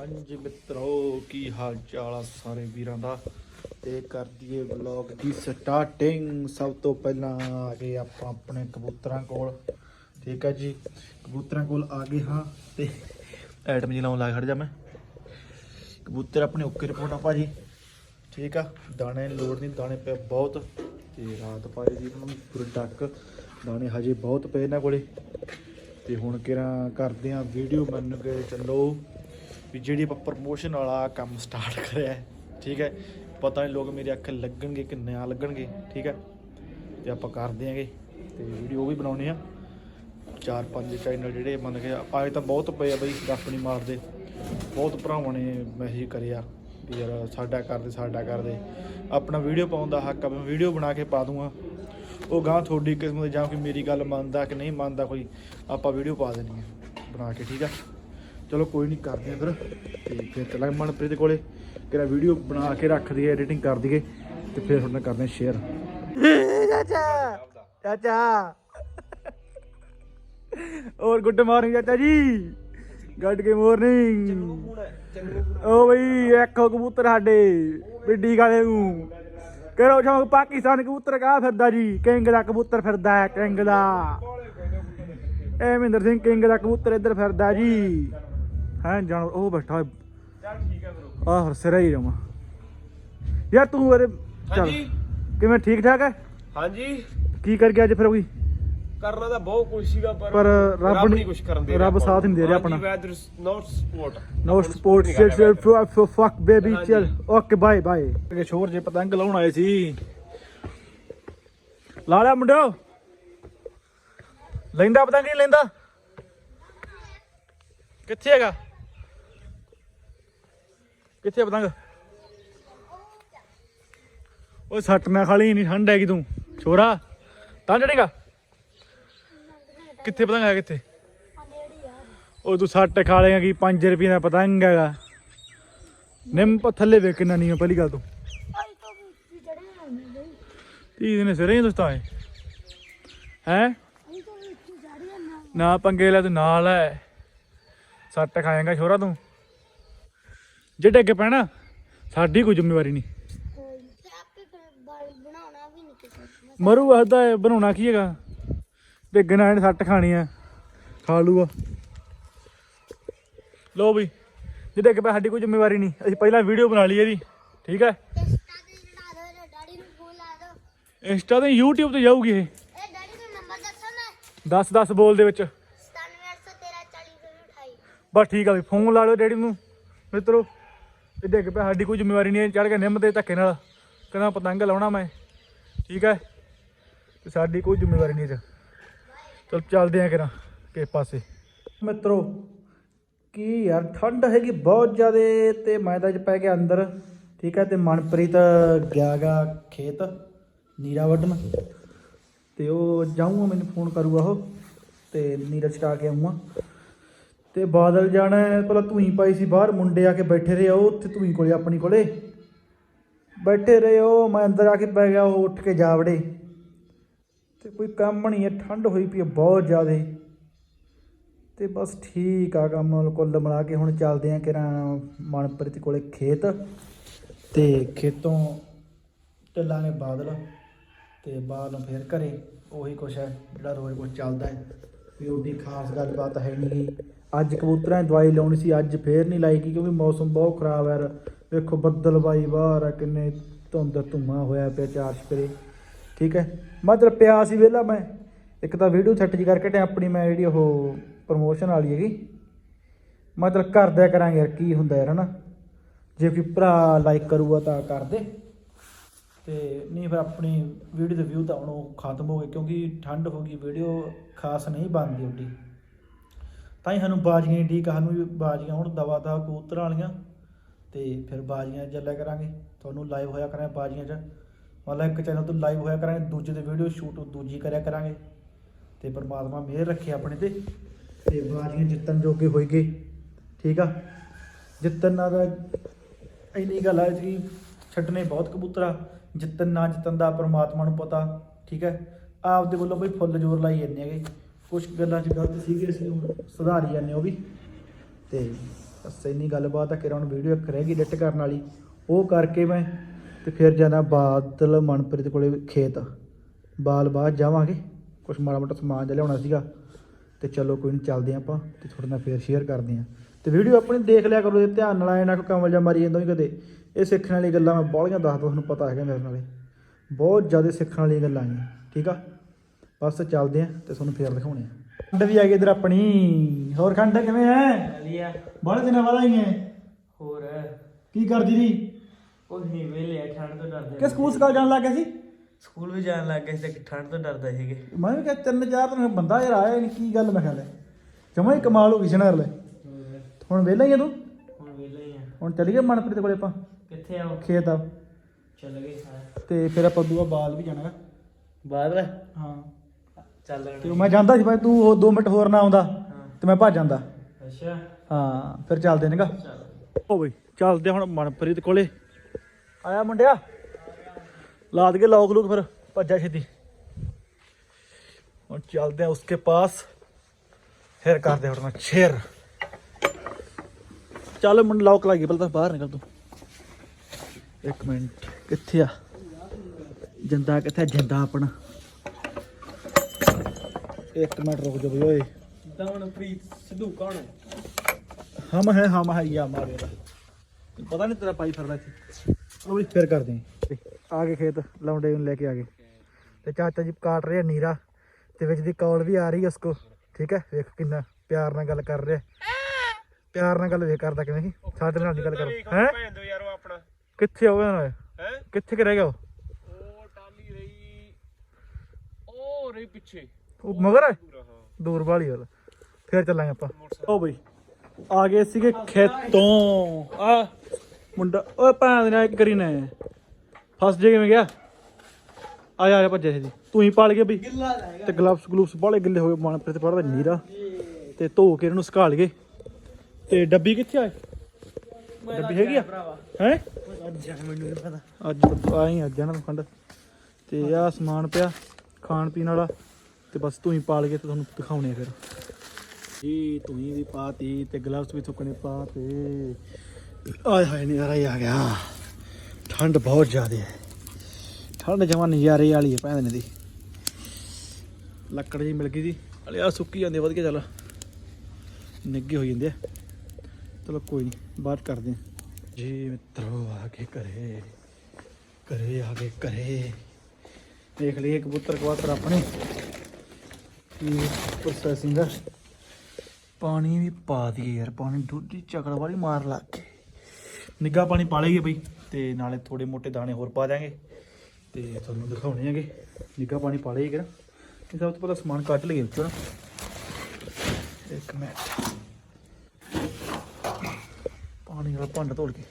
ਹਾਂਜੀ ਮਿੱਤਰੋ, ਕੀ ਹਾਲ ਚਾਲ ਆ ਸਾਰੇ ਵੀਰਾਂ ਦਾ? ਤੇ ਕਰ ਦਈਏ ਵਲੌਗ ਦੀ ਸਟਾਰਟਿੰਗ ਸਭ ਤੋਂ ਪਹਿਲਾਂ ਆ ਗਏ ਆਪਾਂ ਆਪਣੇ ਕਬੂਤਰਾਂ ਕੋਲ। ਠੀਕ ਹੈ ਜੀ? ਕਬੂਤਰਾਂ ਕੋਲ ਆ ਗਏ ਹਾਂ ਤੇ ਐਟਮ ਜੀ ਲਾਉਣ ਲੱਗ ਖੜ ਜਾ ਮੈਂ। ਕਬੂਤਰ ਆਪਣੇ ਓਕੇ ਰਿਪੋਰਟ ਆ ਭਾਜੀ। ਠੀਕ ਆ? ਦਾਣੇ ਲੋੜ ਨਹੀਂ, ਦਾਣੇ ਪਏ ਬਹੁਤ। ਤੇ ਰਾਤ ਪਾਏ ਜੀ ਉਹਨਾਂ ਨੂੰ ਪੂਰੇ ਡੱਕ। ਦਾਣੇ ਹਜੇ ਬਹੁਤ ਪਏ ਇਹਨਾਂ ਕੋਲੇ। ਤੇ ਹੁਣ ਕਿਰਾਂ ਕਰਦੇ ਆ ਵੀਡੀਓ ਮੰਨ ਕੇ ਚੱਲੋ। ਵੀ ਜਿਹੜੀ ਆਪਾਂ ਪ੍ਰਮੋਸ਼ਨ ਵਾਲਾ ਕੰਮ ਸਟਾਰਟ ਕਰਿਆ, ਠੀਕ ਹੈ? ਪਤਾ ਨਹੀਂ ਲੋਕ ਮੇਰੇ ਅੱਖ ਲੱਗਣਗੇ ਕਿ ਨਾ ਲੱਗਣਗੇ, ਠੀਕ ਹੈ? ਤੇ ਆਪਾਂ ਕਰ ਦਿਆਂਗੇ, ਤੇ ਵੀਡੀਓ ਵੀ ਬਣਾਉਣੇ ਆ ਚਾਰ ਪੰਜ ਚੈਨਲ ਜਿਹੜੇ ਮੰਨ ਕੇ ਆਏ ਤਾਂ ਬਹੁਤ ਪਏ ਆ ਬਈ, ਗੱਪ ਨਹੀਂ ਮਾਰਦੇ। ਬਹੁਤ ਭਰਾਵਾਂ ਨੇ ਮੈਸੇਜ ਕਰਿਆ ਵੀ ਯਾਰ ਸਾਡਾ ਕਰਦੇ ਸਾਡਾ ਕਰਦੇ ਆਪਣਾ ਵੀਡੀਓ ਪਾਉਣ ਦਾ ਹੱਕ ਆ, ਮੈਂ ਵੀਡੀਓ ਬਣਾ ਕੇ ਪਾ ਦੂੰਗਾ। ਉਹ ਗਾਂ ਤੁਹਾਡੀ ਕਿਸਮਤ ਜਾਂ ਕੋਈ ਮੇਰੀ ਗੱਲ ਮੰਨਦਾ ਕਿ ਨਹੀਂ ਮੰਨਦਾ ਕੋਈ, ਆਪਾਂ ਵੀਡੀਓ ਪਾ ਦੇਣੀ ਹੈ ਬਣਾ ਕੇ, ਠੀਕ ਆ? ਚਲੋ ਕੋਈ ਨਹੀਂ ਕਰਦੇ ਆ ਫਿਰ। ਤੇ ਫਿਰ ਚੱਲਾਂਗੇ ਮਨਪ੍ਰੀਤ ਕੋਲੇ। ਕਿਹੜਾ ਵੀਡੀਓ ਬਣਾ ਕੇ ਰੱਖ ਦਈਏ ਐਡੀਟਿੰਗ ਕਰ ਦਈਏ ਤੇ ਫਿਰ ਨਾਲ ਕਰਦੇ ਆ ਸ਼ੇਅਰ ਚਾਚਾ ਚਾਚਾ। ਔਰ ਗੁੱਡ ਮਾਰਨਿੰਗ ਚਾਚਾ ਜੀ। ਗੁੱਡ ਕੇ ਮਾਰਨਿੰਗ ਓ ਬਈ ਇੱਕ ਕਬੂਤਰ ਸਾਡੇ ਬਿੱਡੀ ਗਾਲੇ ਨੂੰ। ਕਰੋ ਸ਼ੌਂਕ ਪਾਕਿਸਤਾਨ ਕਬੂਤਰ ਕਾ ਫਿਰਦਾ ਜੀ। ਕਿੰਗ ਦਾ ਕਬੂਤਰ ਫਿਰਦਾ ਹੈ ਕਿੰਗ ਦਾ। ਮਹਿੰਦਰ ਸਿੰਘ ਕਿੰਗ ਦਾ ਕਬੂਤਰ ਇੱਧਰ ਫਿਰਦਾ ਜੀ। ਹਾਂ ਜਾਣ ਉਹ ਬੈਠਾ ਹੋਇਆ। ਆਹ ਸਿਰਾ ਹੀ ਰਮਾ ਯਾਰ ਤੂੰ ਅਰੇ ਚੱਲ। ਹਾਂਜੀ। ਕਿਵੇਂ ਠੀਕ ਠਾਕ ਹੈ? ਹਾਂਜੀ। ਕੀ ਕਰ ਗਿਆ ਅੱਜ ਫਿਰ ਕੋਈ? ਕਰਨਾ ਤਾਂ ਬਹੁਤ ਕੁਝ ਸੀਗਾ ਪਰ ਪਰ ਰੱਬ ਨਹੀਂ ਕੁਝ ਕਰਨ ਦੇ ਰੱਬ ਸਾਥ ਨਹੀਂ ਦੇ ਰਿਹਾ ਆਪਣਾ। Whether not support no sports fuck baby ਚਲ। ਓਕੇ ਬਾਏ ਬਾਏ ਕਿ ਸ਼ੋਰ ਜੇ ਪਤੰਗ ਲਾਉਣ ਆਏ ਸੀ। ਲਾ ਲਿਆ ਮੁੰਡਿਓ। ਲੈਂਦਾ ਪਤੰਗ ਨਹੀਂ ਲੈਂਦਾ। ਕਿੱਥੇ ਹੈਗਾ? ਕਿੱਥੇ ਆ ਪਤੰਗ? ਓਏ ਸੱਟ ਨਾ ਖਾਲੀ ਨਹੀਂ ਠੰਡ ਹੈਗੀ ਤੂੰ। ਛੋਰਾ, ਤਾਂ ਚੜੇਗਾ ਕਿੱਥੇ ਪਤੰਗ ਹੈ ਕਿੱਥੇ? ਉਹ ਤੂੰ ਸੱਟ ਖਾ ਲੇਗਾ ਕੀ 5 ਰੁਪਏ ਦਾ ਪਤੰਗ ਹੈਗਾ। ਨਿੰਮ ਪ- ਥੱਲੇ ਵੇਖ ਕਿੰਨਾ ਨਹੀਂ ਪਹਿਲੀ ਗੱਲ ਤੂੰ। ਅੱਜ ਤੋਂ ਵੀ ਤੀ ਦਿਨੇ ਸਿਰੇ ਹੀ ਦੋਸਤਾਂ ਹੈ ਹੈ? ਨਾ ਨਾ ਪੰਗੇ ਲੈ ਤੂੰ ਨਾਲ ਹੈ ਸੱਟ ਖਾਏਗਾ ਛੋਰਾ ਤੂੰ। ਜੇ ਡਿੱਗ ਪੈਣਾ ਸਾਡੀ ਕੋਈ ਜ਼ਿੰਮੇਵਾਰੀ ਨਹੀਂ। ਤੇ ਆਪੇ ਬਾਲ ਬਣਾਉਣਾ ਵੀ ਨਹੀਂ ਕਿਸੇ ਨੂੰ ਮਰੂ ਆਦਾ ਹੈ ਬਣਾਉਣਾ ਕੀ ਹੈਗਾ? ਡਿੱਗਣਾ ਇਹਨੇ ਸੱਟ ਖਾਣੀ ਆ ਖਾ ਲੂਗਾ। ਲੋ ਵੀ ਜੇ ਡਿੱਗ ਪਿਆ ਸਾਡੀ ਕੋਈ ਜ਼ਿੰਮੇਵਾਰੀ ਨਹੀਂ। ਅਸੀਂ ਪਹਿਲਾਂ ਵੀਡੀਓ ਬਣਾ ਲਈ ਇਹਦੀ ਠੀਕ ਹੈ ਇੰਸਟਾ ਤੇ ਚੜਾ ਦੋ ਡੈਡੀ ਨੂੰ ਫੋਨ ਲਾ ਦੋ ਇੰਸਟਾ ਤੇ YouTube ਤੇ ਜਾਊਗੀ ਇਹ। ਇਹ ਡੈਡੀ ਨੂੰ ਨੰਬਰ ਦੱਸੋ ਨਾ 10 10 ਬੋਲ ਦੇ ਵਿੱਚ 97813 ਬਸ ਠੀਕ ਆ ਵੀ ਫੋਨ ਲਾ ਲਿਓ ਡੈਡੀ ਨੂੰ ਮਿੱਤਰੋ। ਇਹ ਡਿੱਗ ਪਿਆ ਸਾਡੀ ਕੋਈ ਜ਼ਿੰਮੇਵਾਰੀ ਨਹੀਂ ਚੜ ਗਿਆ ਨਿੰਮ ਦੇ ਧੱਕੇ ਨਾਲ ਕਹਿੰਦਾ ਪਤੰਗ ਲਾਉਣਾ ਮੈਂ। ਠੀਕ ਹੈ? ਤੇ ਸਾਡੀ ਕੋਈ ਜ਼ਿੰਮੇਵਾਰੀ ਨਹੀਂ 'ਚ। ਚਲ ਚੱਲਦੇ ਆ ਕਿਰਾਂ ਕਿਸ ਪਾਸੇ। ਮਿੱਤਰੋ, ਕੀ ਯਾਰ, ਠੰਡ ਹੈਗੀ ਬਹੁਤ ਜ਼ਿਆਦਾ ਤੇ ਮੈਂ ਤਾਂ ਅੱਜ ਪੈ ਗਿਆ ਅੰਦਰ। ਠੀਕ ਹੈ? ਤੇ ਮਨਪ੍ਰੀਤ ਗਿਆਗਾ ਖੇਤ ਨੀਰਾ ਵੱਢਣ ਤੇ ਉਹ ਜਾਊਂਗਾ, ਮੈਨੂੰ ਫੋਨ ਕਰੂਗਾ ਉਹ। ਤੇ ਨੀਰਾ ਚਟਾ ਕੇ ਆਊਂਗਾ। ਤੇ ਬਾਦਲ ਜਾਣਾ ਹੈ, ਪਹਿਲਾਂ ਤੂੰ ਪਾਈ ਸੀ ਬਾਹਰ ਮੁੰਡੇ ਆ ਕੇ ਬੈਠੇ ਰਹੇ ਉਹ ਉੱਥੇ ਧੂਈ ਕੋਲੇ ਆਪਣੀ ਕੋਲੇ। ਬੈਠੇ ਰਹੇ ਉਹ ਮੈਂ ਅੰਦਰ ਆ ਕੇ ਪੈ ਗਿਆ ਉਹ ਉੱਠ ਕੇ ਜਾ ਵੜੇ ਤੇ ਕੋਈ ਕੰਮ ਨਹੀਂ ਹੈ ਠੰਡ ਹੋਈ ਪਈ ਬਹੁਤ ਜ਼ਿਆਦਾ। ਤੇ ਬਸ ਠੀਕ ਆ ਕੰਮ ਕੁੱਲ ਮਿਲਾ ਕੇ ਹੁਣ ਚੱਲਦੇ ਆ ਕਿਰਾਂ ਮਨਪ੍ਰੀਤ ਕੋਲੇ ਖੇਤ। ਤੇ ਖੇਤੋਂ ਚੱਲਾਂਗੇ ਬਾਦਲ ਤੇ ਬਾਅਦ ਨੂੰ ਫੇਰ ਘਰੇ। ਉਹੀ ਕੁਛ ਹੈ ਜਿਹੜਾ ਰੋਜ਼ ਕੁਛ ਚੱਲਦਾ ਹੈ। ਵੀ ਉਹਦੀ ਖਾਸ ਗੱਲਬਾਤ ਹੈ ਨਹੀਂ ਅੱਜ ਕਬੂਤਰਾਂ ਦੀ ਦਵਾਈ ਲਾਉਣੀ ਸੀ, ਅੱਜ ਫੇਰ ਨਹੀਂ ਲਾਈ ਗੀ ਕਿਉਂਕਿ ਮੌਸਮ ਬਹੁਤ ਖਰਾਬ ਹੈ। ਵੇਖੋ ਬੱਦਲ ਬਾਈ ਬਾਹਰ ਆ, ਕਿੰਨੇ ਧੁੰਦ ਧੂਆਂ ਹੋਇਆ ਪਿਆ ਚਾਰ ਛਪਰੇ ਠੀਕ ਹੈ? ਮਤਲਬ ਪਿਆ ਸੀ ਵੇਲਾ ਮੈਂ। ਇੱਕ ਤਾਂ ਵੀਡੀਓ ਸੈੱਟ ਜੀ ਕਰਕੇ ਤੇ ਆਪਣੀ ਮੈਂ ਜਿਹੜੀ ਉਹ ਪ੍ਰਮੋਸ਼ਨ ਵਾਲੀ ਹੈਗੀ। ਮਤਲਬ ਕਰਦਿਆ ਕਰਾਂਗੇ ਯਾਰ, ਕੀ ਹੁੰਦਾ ਯਾਰ ਹਨਾ। ਜੇ ਕੋਈ ਭਰਾ ਲਾਈਕ ਕਰੂਗਾ ਤਾਂ ਕਰ ਦੇ। ਤੇ ਨਹੀਂ ਫਿਰ ਆਪਣੀ ਵੀਡੀਓ ਦੇ ਵਿਊ ਤਾਂ ਹੁਣ ਉਹ ਖਤਮ ਹੋ ਗਏ ਕਿਉਂਕਿ ਠੰਡ ਹੋ ਗਈ ਵੀਡੀਓ ਖਾਸ ਨਹੀਂ ਬਣਦੀ ਉੱਡੀ। ਤਾਂ ਹੀ ਸਾਨੂੰ ਬਾਜੀਆਂ ਹੀ ਠੀਕ ਆ, ਸਾਨੂੰ ਵੀ ਬਾਜੀਆਂ ਹੁਣ ਦਵਾ ਦਾ ਕਬੂਤਰਾਂ ਵਾਲੀਆਂ ਤੇ ਫਿਰ ਬਾਜੀਆਂ ਚੱਲਿਆ ਕਰਾਂਗੇ। ਤੁਹਾਨੂੰ ਲਾਈਵ ਹੋਇਆ ਕਰਾਂਗੇ ਬਾਜੀਆਂ 'ਚ। ਮਤਲਬ ਇੱਕ ਚੈਨਲ ਤੋਂ ਲਾਈਵ ਹੋਇਆ ਕਰਾਂਗੇ, ਦੂਜੇ ਤੇ ਵੀਡੀਓ ਸ਼ੂਟ ਦੂਜੀ ਕਰਿਆ ਕਰਾਂਗੇ। ਤੇ ਪਰਮਾਤਮਾ ਮਿਹਰ ਰੱਖੇ ਆਪਣੇ ਤੇ। ਤੇ ਬਾਜੀਆਂ ਜਿੱਤਣ ਜੋਗੇ ਹੋਈ ਗਏ ਠੀਕ ਆ? ਜਿੱਤਣ ਨਾਲ ਤਾਂ ਇੰਨੀ ਗੱਲ ਆ ਕਿ ਛੱਡਣੇ ਬਹੁਤ ਕਬੂਤਰ ਆ। ਜਿੱਤਣ ਨਾ ਜਿੱਤਣ ਦਾ ਪਰਮਾਤਮਾ ਨੂੰ ਪਤਾ, ਠੀਕ ਹੈ ਆਪਦੇ ਵੱਲੋਂ ਬਈ ਫੁੱਲ ਜ਼ੋਰ ਲਾਈ ਜਾਂਦੇ ਹੈਗੇ। ਕੁਝ ਗੱਲਾਂ 'ਚ ਗਲਤ ਸੀਗੇ, ਅਸੀਂ ਹੁਣ ਸੁਧਾਰੀ ਜਾਂਦੇ ਉਹ ਵੀ। ਤੇ ਬਸ ਇੰਨੀ ਗੱਲਬਾਤ ਆ ਕਿ ਹੁਣ ਵੀਡੀਓ ਇੱਕ ਰਹਿ ਗਈ ਐਡਿਟ ਕਰਨ ਵਾਲੀ। ਉਹ ਕਰਕੇ ਮੈਂ ਤੇ ਫਿਰ ਜਾਣਾ ਬਾਦਲ ਮਨਪ੍ਰੀਤ ਕੋਲੇ ਖੇਤ। ਬਾਲ ਬਾਅਦ ਜਾਵਾਂਗੇ। ਕੁਛ ਮਾੜਾ ਮੋਟਾ ਸਮਾਨ ਜਿਹਾ ਲਿਆਉਣਾ ਸੀਗਾ। ਤੇ ਚਲੋ ਕੋਈ ਨਹੀਂ ਚੱਲਦੇ ਆਪਾਂ ਤੇ ਤੁਹਾਡੇ ਨਾਲ ਫੇਰ ਸ਼ੇਅਰ ਕਰਦੇ ਆਂ ਤੇ ਵੀਡੀਓ ਆਪਣੀ ਦੇਖ ਲਿਆ ਕਰੋ, ਜੇ ਧਿਆਨ ਨਾਲ ਆਏ ਨਾ ਕੋਈ ਕਮਲ ਜਾਂ ਮਾਰੀ ਜਾਂਦਾ ਵੀ ਕਦੇ। ਇਹ ਸਿੱਖਣ ਵਾਲੀ ਗੱਲਾਂ ਮੈਂ ਬਾਹਲੀਆਂ ਦੱਸਦਾ, ਤੁਹਾਨੂੰ ਪਤਾ ਹੈਗਾ ਮੇਰੇ ਨਾਲੇ। ਬਹੁਤ ਜ਼ਿਆਦਾ ਸਿੱਖਣ ਵਾਲੀਆਂ ਗੱਲਾਂ ਆਈਆਂ ਠੀਕ ਆ? ਬਸ ਚੱਲਦੇ ਆਂ ਤੇ ਤੁਹਾਨੂੰ ਫੇਰ ਦਿਖਾਉਣੇ ਆ। ਖੰਡ ਵੀ ਆ ਗਈ ਇਧਰ ਆਪਣੀ। ਹੋਰ ਖੰਡ ਕਿਵੇਂ ਐ? ਵਧੀਆ। ਬੜੇ ਦਿਨਾਂ ਬਾਅਦ ਆਈ ਐ। ਹੋਰ? ਕੀ ਕਰਦੀ ਦੀ ਕੁਝ ਨਹੀਂ ਵੇਲੇ ਠੰਡ ਤੋਂ ਡਰਦੇ ਕਿ ਸਕੂਲ ਸਕਾਲ ਜਾਣ ਲੱਗ ਸੀ? ਸਕੂਲ ਵੀ ਜਾਣ ਲੱਗ ਗਏ ਸੀ ਤੇ ਠੰਡ ਤੋਂ ਡਰਦਾ ਸੀਗੇ। ਮੈਂ ਵੀ ਕਿਹਾ ਤਿੰਨ ਚਾਰ ਦਿਨ ਬੰਦਾ ਯਾਰ ਆਇਆ ਨਹੀਂ ਕੀ ਗੱਲ ਮੈਂ ਖਿਆਲ ਹੈ ਜਮਾ ਹੀ ਕਮਾਲ ਹੋ ਗਈ ਸ਼ਨਰ ਲੈ ਹੁਣ ਵਿਹਲਾ ਹੀ ਆ ਤੂੰ? ਹੁਣ ਵੇਲੇ ਹੀ ਆ। ਹੁਣ ਚੱਲ ਗਏ ਮਨਪ੍ਰੀਤ ਕੋਲੇ ਆਪਾਂ। ਕਿੱਥੇ ਆਓ ਖੇਤ ਆ। ਚੱਲ ਗਏ ਤੇ ਫਿਰ ਆਪਾਂ ਦੂਆ ਬਾਲ ਵੀ ਜਾਣਾ ਵਿੱਚ ਹਾਂ। ਚੱਲ ਤੇ ਮੈਂ ਜਾਂਦਾ ਸੀ ਭਾਈ ਤੂੰ ਉਹ 2 ਮਿੰਟ ਹੋਰ ਨਾ ਆਉਂਦਾ ਤੇ ਮੈਂ ਭੱਜ ਜਾਂਦਾ। ਅੱਛਾ। ਹਾਂ ਫਿਰ ਚੱਲਦੇ ਨੇਗਾ ਚੱਲ। ਓ ਬਈ ਚੱਲਦੇ ਹੁਣ ਮਨਪ੍ਰੀਤ ਕੋਲੇ। ਆਇਆ ਮੁੰਡਿਆ? ਲਾਦ ਕੇ ਲੋਕ ਲੂਕ ਫਿਰ ਭੱਜਾ ਛੇਤੀ। ਹੁਣ ਚੱਲਦੇ ਆ ਉਸਕੇ ਪਾਸ। ਫਿਰ ਕਰਦੇ ਹੁਣ ਮੈਂ ਸ਼ੇਰ ਚੱਲ ਮੁੰਡ ਲੌਕ ਲੱਗੀ ਪਹਿਲਾਂ ਤਾਂ ਬਾਹਰ ਨਿਕਲ ਤੂੰ। ਇੱਕ ਮਿੰਟ ਕਿੱਥੇ ਆ? ਜਿੰਦਾ ਕਿੱਥੇ ਜਿੰਦਾ ਆਪਣਾ। ਇੱਕ ਮਿੰਟ ਰੁਕ ਜਾ ਬਈ ਓਏ। ਦਮਨਪ੍ਰੀਤ ਸਿੱਧੂ ਕੌਣ ਹੈ? ਹਮ ਹੈ ਹਮ ਹੈ ਯਾ ਮਾਰੇ ਦਾ। ਪਤਾ ਨਹੀਂ ਤੇਰਾ ਪਾਈ ਫਿਰਦਾ ਸੀ ਉਹ ਵੀ ਫਿਰ ਕਰਦੇ ਆਂ। ਆ ਗਏ ਖੇਤ ਲੌਂਡੇ ਨੂੰ ਲੈ ਕੇ ਆ ਗਏ। ਤੇ ਚਾਚਾ ਜੀ ਕਾਟ ਰਹੇ ਨੀਰਾ ਤੇ ਵਿੱਚ ਦੀ ਕੌਲ ਵੀ ਆ ਰਹੀ ਹੈ ਉਸਕੋ। ਠੀਕ ਹੈ ਵੇਖ ਕਿੰਨਾ ਪਿਆਰ ਨਾਲ ਗੱਲ ਕਰ ਰਿਹਾ। ਪਿਆਰ ਨਾਲ ਗੱਲ ਵੇਖ ਕਰਦਾ ਕਿਵੇਂ ਸੀ? ਸਾਡੇ ਨਾਲ ਦੀ ਗੱਲ ਕਰ। ਹੈ? ਭੈਣ ਦੋ ਯਾਰ ਉਹ ਆਪਣਾ। ਕਿੱਥੇ ਆ ਉਹ ਨਾਲ ਹੈ? ਕਿੱਥੇ ਕਿ ਰਹਿ ਗਿਆ ਉਹ? ਉਹ ਟਾਲੀ ਰਹੀ ਉਹ ਰਹੀ ਪਿੱਛੇ। ਉਹ ਮਗਰ ਹੈ ਦੂਰ ਵਾਲੀ ਵਾਲਾ। ਫੇਰ ਚੱਲਾਂਗੇ ਆਪਾਂ। ਓ ਬਈ, ਆ ਗਏ ਸੀਗੇ ਖੇਤੋਂ। ਆ, ਮੁੰਡਾ, ਓਏ ਭੈਣ ਦੇ ਨਾਲ ਕਰੀ ਨੇ। ਫਸ ਜੇ ਕਿਵੇਂ ਗਿਆ? ਆ ਜਾ ਆ ਜਾ ਭੱਜਿਆ ਸੀ ਤੂੰ ਹੀ ਪਾਲ ਗਿਆ ਬਈ। ਤੇ ਗਲਵਸ ਗਲੂਵਸ ਬਾਲੇ ਗਿੱਲੇ ਹੋਏ ਮਨ ਤੇ ਪੜਦਾ ਨੀਰਾ। ਤੇ ਧੋ ਕੇ ਇਹਨੂੰ ਸੁਕਾਲ ਗਏ ਤੇ ਡੱਬੀ ਕਿੱਥੇ ਆ? ਡੱਬੀ ਹੈਗੀ ਆ? ਹੈ? ਅੱਜ ਆਈ ਅੱਜ ਜਾਣਾ ਖੰਡ। ਤੇ ਆ ਸਮਾਨ ਪਿਆ ਖਾਣ ਪੀਣ ਵਾਲਾ। ਤੇ ਬਸ ਤੂੰ ਹੀ ਪਾਲ ਕੇ ਤੇ ਤੁਹਾਨੂੰ ਦਿਖਾਉਣੇ ਆ ਫਿਰ। ਜੀ, ਤੂੰ ਹੀ ਵੀ ਪਾਤੀ ਤੇ ਗਲਵਸ ਵੀ ਥੁੱਕਣੇ ਪਾਤੇ ਆਏ ਹਾਏ, ਨਜ਼ਾਰਾ ਹੀ ਆ ਗਿਆ। ਠੰਡ ਬਹੁਤ ਜ਼ਿਆਦਾ ਹੈ ਠੰਡ ਜਮਾਂ ਨਜ਼ਾਰੇ ਵਾਲੀ ਹੈ ਭੈਣ ਦੀ। ਲੱਕੜ ਜੀ ਮਿਲ ਗਈ ਜੀ। ਹਲੇ ਆ ਸੁੱਕੀ ਜਾਂਦੇ ਵਧ ਕੇ ਚੱਲ। ਨਿੱਗੇ ਹੋ ਜਾਂਦੇ ਆ। ਚਲੋ ਕੋਈ ਨਹੀਂ ਬਾਅਦ ਕਰਦੇ ਹਾਂ ਜੀ ਮਿੱਤਰੋ, ਆ ਕੇ ਘਰੇ। ਘਰੇ ਆ ਕੇ ਘਰੇ। ਦੇਖ ਲਈਏ ਕਬੂਤਰ ਕਬੂਤਰ ਆਪਣੇ। ਕੀ ਪ੍ਰੋਸੈਸਿੰਗ ਆ? ਪਾਣੀ ਵੀ ਪਾ ਦਈਏ ਯਾਰ, ਪਾਣੀ ਦੁੱਧੀ ਚਕੜ ਵਾਲੀ ਮਾਰ ਲੱਗ ਕੇ। ਨਿੱਗਾ ਪਾਣੀ ਪਾ ਲਈਏ ਬਈ, ਤੇ ਨਾਲੇ ਥੋੜੇ ਮੋਟੇ ਦਾਣੇ ਹੋਰ ਪਾ ਦਾਂਗੇ ਤੇ ਤੁਹਾਨੂੰ ਦਿਖਾਉਣੇ ਹੈਗੇ। ਨਿੱਗਾ ਪਾਣੀ ਪਾ ਲਈਏ ਕਿਰਾ ਇਹ ਸਭ ਤੋਂ ਪਹਿਲਾਂ ਸਮਾਨ ਕੱਢ ਲਈਏ ਵਿੱਚੋਂ। ਇੱਕ ਮਿੰਟ। ਪਾਣੀ ਵਾਲਾ ਭਾਂਡਾ ਧੋਲ ਕੇ।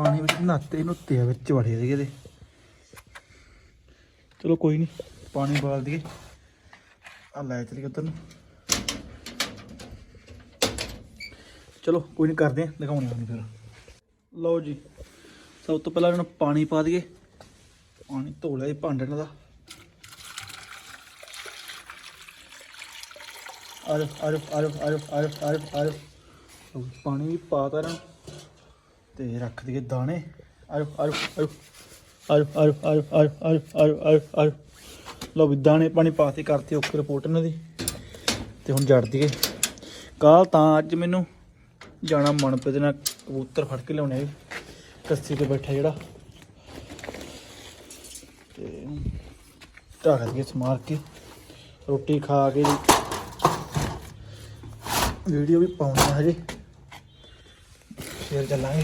ਪਾਣੀ ਵਿੱਚ ਨਹਾਤੇ ਨੁੱਤੇ ਆ, ਵਿੱਚ ਵੜੇ ਸੀਗੇ ਇਹਦੇ। ਚਲੋ ਕੋਈ ਨਹੀਂ ਪਾਣੀ ਬਾਲ ਦਈਏ। ਆ ਲੈ ਚਲੀ ਉਧਰ ਨੂੰ। ਚਲੋ ਕੋਈ ਨਹੀਂ ਕਰਦੇ ਆ ਦਿਖਾਉਣੇ ਆ ਫਿਰ। ਲਓ ਜੀ, ਸਭ ਤੋਂ ਪਹਿਲਾਂ ਇਹਨਾਂ ਪਾਣੀ ਪਾ ਦਈਏ। ਪਾਣੀ ਧੋ ਲਿਆ ਇਹ ਭਾਂਡੇ ਨਾਲ ਦਾ। ਆ ਜਾ ਆ ਜਾ ਆ ਜਾ ਆ ਪਾਣੀ ਵੀ ਪਾਤਾ ਇਹਨਾਂ। ਨੂੰ ਤੇ ਰੱਖ ਦਈਏ ਦਾਣੇ। ਆਜੋ ਆਜੋ ਆਜੋ ਆਜੋ ਆਜੋ ਆਜੋ ਆਜੋ ਆਜੋ ਆਜੋ ਆਜੋ ਆਜੋ ਲਓ ਵੀ ਦਾਣੇ ਪਾਣੀ ਪਾਤੇ ਕਰਤੇ ਓਕੇ ਰਿਪੋਰਟ ਇਹਨਾਂ ਦੀ। ਤੇ ਹੁਣ ਜੜ ਦਈਏ। ਕੱਲ ਤਾਂ ਅੱਜ ਮੈਨੂੰ ਜਾਣਾ ਮਨ ਮਨਪ੍ਰੀਤ ਨਾਲ ਕਬੂਤਰ ਫੜ ਕੇ ਲਿਆਉਣੇ ਆ ਕੱਸੀ ਤੇ ਬੈਠਾ ਜਿਹੜਾ। ਤੇ ਢੱਕ ਦਈਏ ਸਮਾਰ ਕੇ। ਰੋਟੀ ਖਾ ਕੇ ਵੀਡੀਓ ਵੀ ਪਾਉਣੀ ਆ ਹਜੇ। ਫਿਰ ਚੱਲਾਂਗੇ।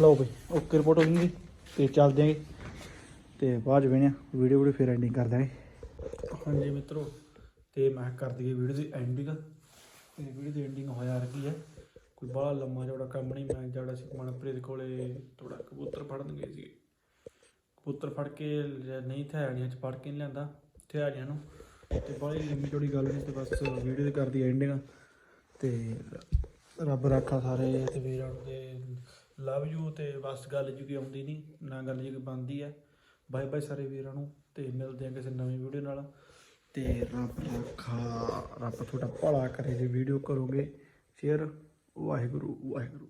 ਲਓ ਬਈ, ਓਕੇ ਰਿਪੋਰਟ ਹੋ ਗਈ ਤੇ ਚੱਲਦੇ ਆਂਗੇ ਤੇ ਬਾਅਦ ਵੇਣੇ ਵੀਡੀਓ ਵੀਡੀਓ ਫਿਰ ਐਂਡਿੰਗ ਕਰ ਦਾਂਗੇ ਹਾਂਜੀ ਮਿੱਤਰੋ, ਤੇ ਮੈਂ ਕਰ ਦਈਏ ਵੀਡੀਓ ਦੀ ਐਂਡਿੰਗ ਤੇ ਵੀਡੀਓ ਦੀ ਐਂਡਿੰਗ ਹੋਇਆ ਰਹੀ ਹੈ ਕੋਈ ਬੜਾ ਲੰਮਾ ਚੌੜਾ ਕੰਮ ਨਹੀਂ, ਮੈਂ ਜਿਹੜਾ ਸੀ ਮਨਪ੍ਰੀਤ ਕੋਲੇ ਥੋੜਾ ਕਬੂਤਰ ਫੜਨ ਗਏ ਸੀ ਕਬੂਤਰ ਫੜ ਕੇ ਨਹੀਂ ਥਿਆੜੀਆਂ ਚ ਫੜ ਕੇ ਨਹੀਂ ਲਿਆਂਦਾ ਥਿਆੜੀਆਂ ਨੂੰ ਤੇ ਬੜੀ ਲੰਮੀ ਜੋੜੀ ਗੱਲ ਨਹੀਂ ਤੇ ਬਸ ਵੀਡੀਓ ਦੀ ਕਰਦੀ ਐਂਡਿੰਗ ਤੇ ਰੱਬ ਰਾਖਾ ਸਾਰੇ। ਤੇ ਵੀਰਾਂ ਨੂੰ ਤੇ ਲਵ ਯੂ ਤੇ ਬਸ ਗੱਲ ਜੀ ਕੋਈ ਆਉਂਦੀ ਨਹੀਂ, ਨਾ ਗੱਲ ਜੀ ਕੋਈ ਬਣਦੀ ਹੈ ਬਾਏ ਬਾਏ ਸਾਰੇ ਵੀਰਾਂ ਨੂੰ ਤੇ ਮਿਲਦੇ ਆ ਕਿਸੇ ਨਵੀਂ ਵੀਡੀਓ ਨਾਲ। ਤੇ ਰੱਬ ਰੱਖਾ, ਰੱਬ ਤੁਹਾਡਾ ਭਲਾ ਕਰੇ ਜੇ ਵੀਡੀਓ ਕਰੋਗੇ। ਸ਼ੇਅਰ ਵਾਹਿਗੁਰੂ ਵਾਹਿਗੁਰੂ।